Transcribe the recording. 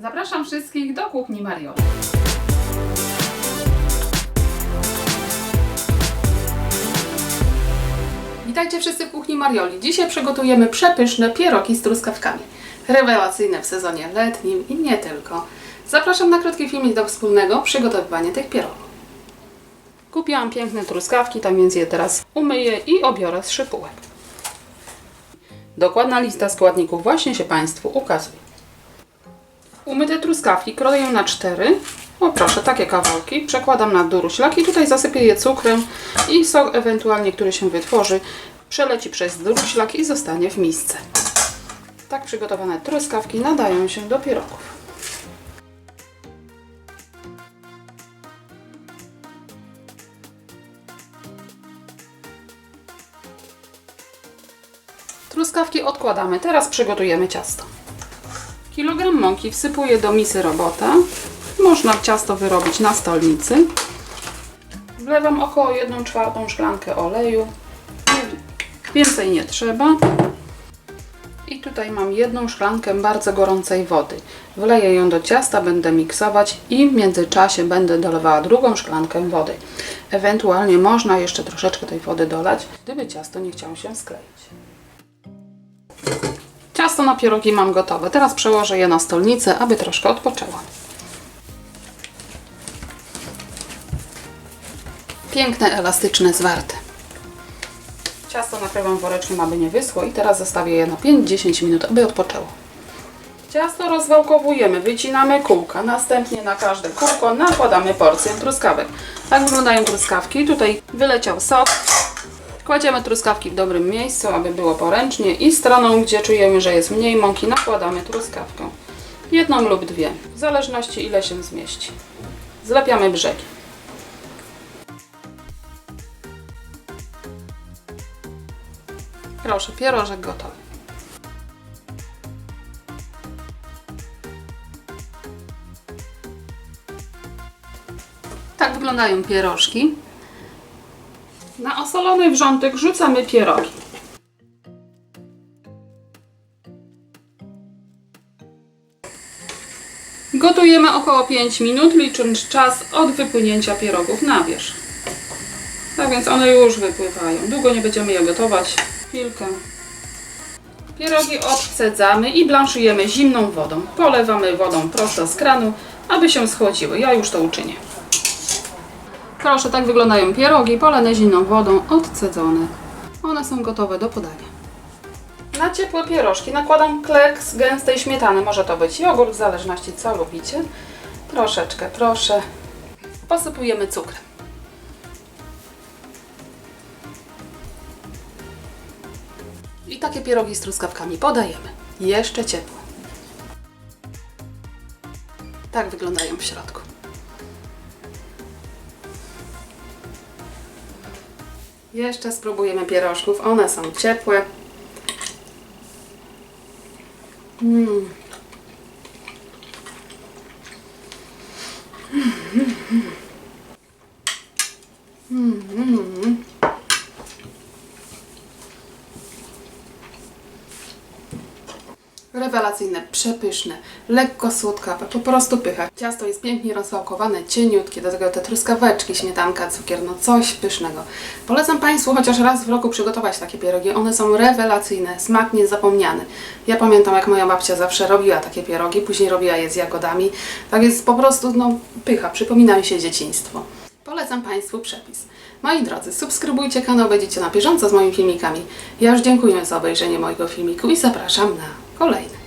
Zapraszam wszystkich do kuchni Marioli. Witajcie wszyscy w kuchni Marioli. Dzisiaj przygotujemy przepyszne pierogi z truskawkami. Rewelacyjne w sezonie letnim i nie tylko. Zapraszam na krótki filmik do wspólnego przygotowywania tych pierogów. Kupiłam piękne truskawki, tak więc je teraz umyję i obiorę z szypułek. Dokładna lista składników właśnie się Państwu ukazuje. Umyte truskawki kroję na cztery. O proszę, takie kawałki. Przekładam na duruślak i tutaj zasypię je cukrem i sok ewentualnie, który się wytworzy, przeleci przez duruślak i zostanie w misce. Tak przygotowane truskawki nadają się do pierogów. Truskawki odkładamy. Teraz przygotujemy ciasto. Kilogram mąki wsypuję do misy robota. Można ciasto wyrobić na stolnicy. Wlewam około 1 czwartą szklankę oleju. Więcej nie trzeba. I tutaj mam jedną szklankę bardzo gorącej wody. Wleję ją do ciasta, będę miksować i w międzyczasie będę dolewała drugą szklankę wody. Ewentualnie można jeszcze troszeczkę tej wody dolać, gdyby ciasto nie chciało się skleić. Ciasto na pierogi mam gotowe. Teraz przełożę je na stolnicę, aby troszkę odpoczęło. Piękne, elastyczne, zwarte. Ciasto nakrywam woreczkiem, aby nie wyschło i teraz zostawię je na 5-10 minut, aby odpoczęło. Ciasto rozwałkowujemy, wycinamy kółka, następnie na każde kółko nakładamy porcję truskawek. Tak wyglądają truskawki. Tutaj wyleciał sok, Kładziemy truskawki w dobrym miejscu, aby było poręcznie i stroną, gdzie czujemy, że jest mniej mąki, nakładamy truskawkę. Jedną lub dwie, w zależności ile się zmieści. Zlepiamy brzegi. Proszę, pierożek gotowy. Tak wyglądają pierożki. Na osolony wrzątek rzucamy pierogi. Gotujemy około 5 minut, licząc czas od wypłynięcia pierogów na wierzch. Tak więc one już wypływają. Długo nie będziemy je gotować. Chwilkę. Pierogi odcedzamy i blanszujemy zimną wodą. Polewamy wodą prosto z kranu, aby się schłodziły. Ja już to uczynię. Proszę, tak wyglądają pierogi polane zimną wodą, odcedzone. One są gotowe do podania. Na ciepłe pierożki nakładam klek z gęstej śmietany. Może to być jogurt, w zależności co lubicie. Troszeczkę, proszę. Posypujemy cukrem. I takie pierogi z truskawkami podajemy. Jeszcze ciepłe. Tak wyglądają w środku. Jeszcze spróbujemy pierożków. One są ciepłe. Mm. Mm, mm, mm. Rewelacyjne, przepyszne, lekko słodkawe, po prostu pycha. Ciasto jest pięknie rozwałkowane, cieniutkie, do tego te truskaweczki, śmietanka, cukier, no coś pysznego. Polecam Państwu chociaż raz w roku przygotować takie pierogi. One są rewelacyjne, smak niezapomniany. Ja pamiętam jak moja babcia zawsze robiła takie pierogi, później robiła je z jagodami. Tak jest po prostu, no pycha, przypomina mi się dzieciństwo. Polecam Państwu przepis. Moi drodzy, subskrybujcie kanał, będziecie na bieżąco z moimi filmikami. Ja już dziękuję za obejrzenie mojego filmiku i zapraszam na kolejne.